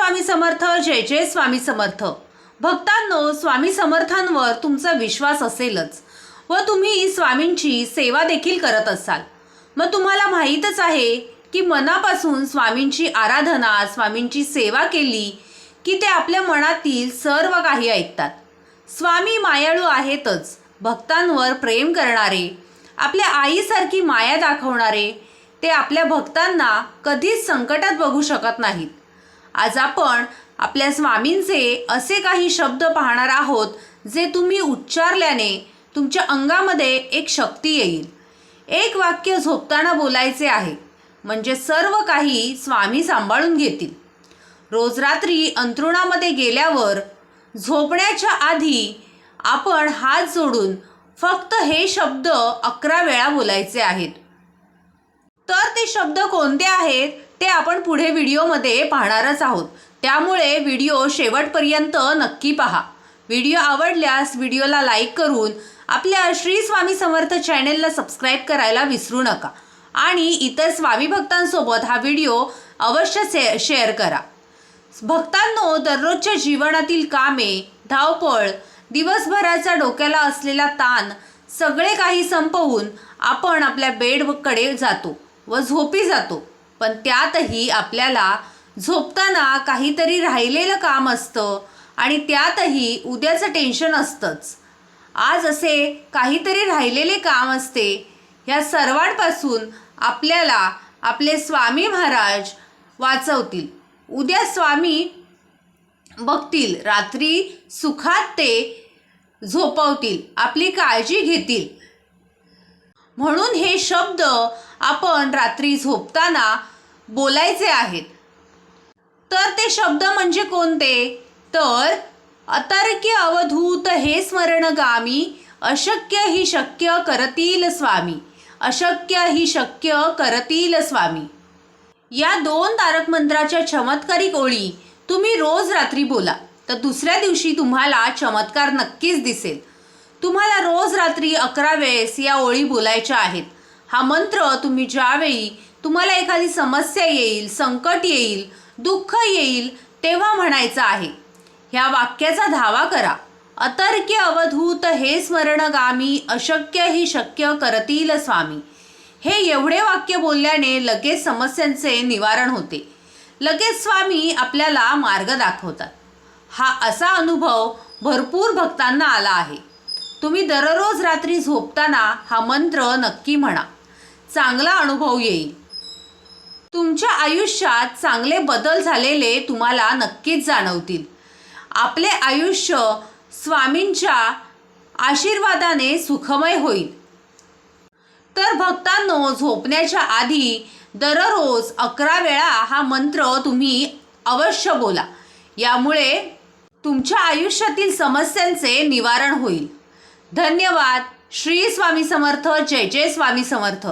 स्वामी समर्थ जय जय स्वामी समर्थ. भक्तांनो स्वामी समर्थांवर तुमचा विश्वास असेलच व तुम्ही स्वामींची सेवा देखील करत असाल. मग तुम्हाला माहीतच आहे की मनापासून स्वामींची आराधना स्वामींची सेवा केली की ते आपल्या मनातील सर्व काही ऐकतात. स्वामी मायाळू आहेतच भक्तांवर प्रेम करणारे आपल्या आईसारखी माया दाखवणारे ते आपल्या भक्तांना कधीच संकटात बघू शकत नाहीत. आज आपण आपल्या स्वामींचे असे काही शब्द पाहणार आहोत जे तुम्ही उच्चारल्याने तुमच्या अंगामध्ये एक शक्ती येईल. एक वाक्य झोपताना बोलायचे आहे म्हणजे सर्व काही स्वामी सांभाळून घेतील. रोज रात्री अंथरुणामध्ये गेल्यावर झोपण्याच्या आधी आपण हात जोडून फक्त हे शब्द अकरा वेळा बोलायचे आहेत. तर ते शब्द कोणते आहेत? ते आपण पुढे व्हिडिओमध्ये पाहणारच आहोत. त्यामुळे व्हिडिओ शेवटपर्यंत नक्की पहा. व्हिडिओ आवडल्यास व्हिडिओला लाईक करून आपल्या श्री स्वामी समर्थ चॅनेलला सबस्क्राईब करायला विसरू नका. आणि इतर स्वामी भक्तांसोबत हा व्हिडिओ अवश्य से शेअर करा. भक्तांनो दररोजच्या जीवनातील कामे धावपळ दिवसभराचा डोक्याला असलेला ताण सगळे काही संपवून आपण आपल्या बेडकडे जातो व झोपी जातो. पण त्यातही आपल्याला झोपताना काहीतरी राहिलेलं काम असतं आणि त्यातही उद्याचं टेन्शन असतंच. आज असे काहीतरी राहिलेले काम असते ह्या सर्वांपासून आपल्याला आपले स्वामी महाराज वाचवतील. उद्या स्वामी बघतील रात्री सुखात ते झोपवतील आपली काळजी घेतील. म्हणून हे शब्द आपण रात्री झोपताना बोलायचे आहेत. तर ते शब्द म्हणजे कोणते? तर अतर्क्य अवधूत हे स्मरणगामी अशक्य ही शक्य करतील स्वामी अशक्य ही शक्य करतील स्वामी. या दोन तारक मंत्राच्या चमत्कारिक ओळी तुम्ही रोज रात्री बोला. तर दुसऱ्या दिवशी तुम्हाला चमत्कार नक्कीच दिसेल. तुम्हाला रोज रात्री अकरा वेळेस या ओळी बोलायच्या आहेत. हा मंत्र तुम्ही ज्यावेळी तुम्हाला एखादी समस्या येईल संकट येईल दुःख येईल तेव्हा म्हणायचं आहे ह्या वाक्याचा धावा करा. अतर्क्य अवधूत हे स्मरणगामी अशक्य ही शक्य करतील स्वामी. हे एवढे वाक्य बोलल्याने लगेच समस्यांचे निवारण होते. लगेच स्वामी आपल्याला मार्ग दाखवतात. हा असा अनुभव भरपूर भक्तांना आला आहे. तुम्ही दररोज रात्री झोपताना हा मंत्र नक्की म्हणा. चांगला अनुभव येईल. तुमच्या आयुष्यात चांगले बदल झालेले तुम्हाला नक्कीच जाणवतील. आपले आयुष्य स्वामींच्या आशीर्वादाने सुखमय होईल. तर भक्तांनो झोपण्याच्या आधी दररोज अकरा वेळा हा मंत्र तुम्ही अवश्य बोला. यामुळे तुमच्या आयुष्यातील समस्यांचे निवारण होईल. धन्यवाद. श्री स्वामी समर्थ. जय जय स्वामी समर्थ.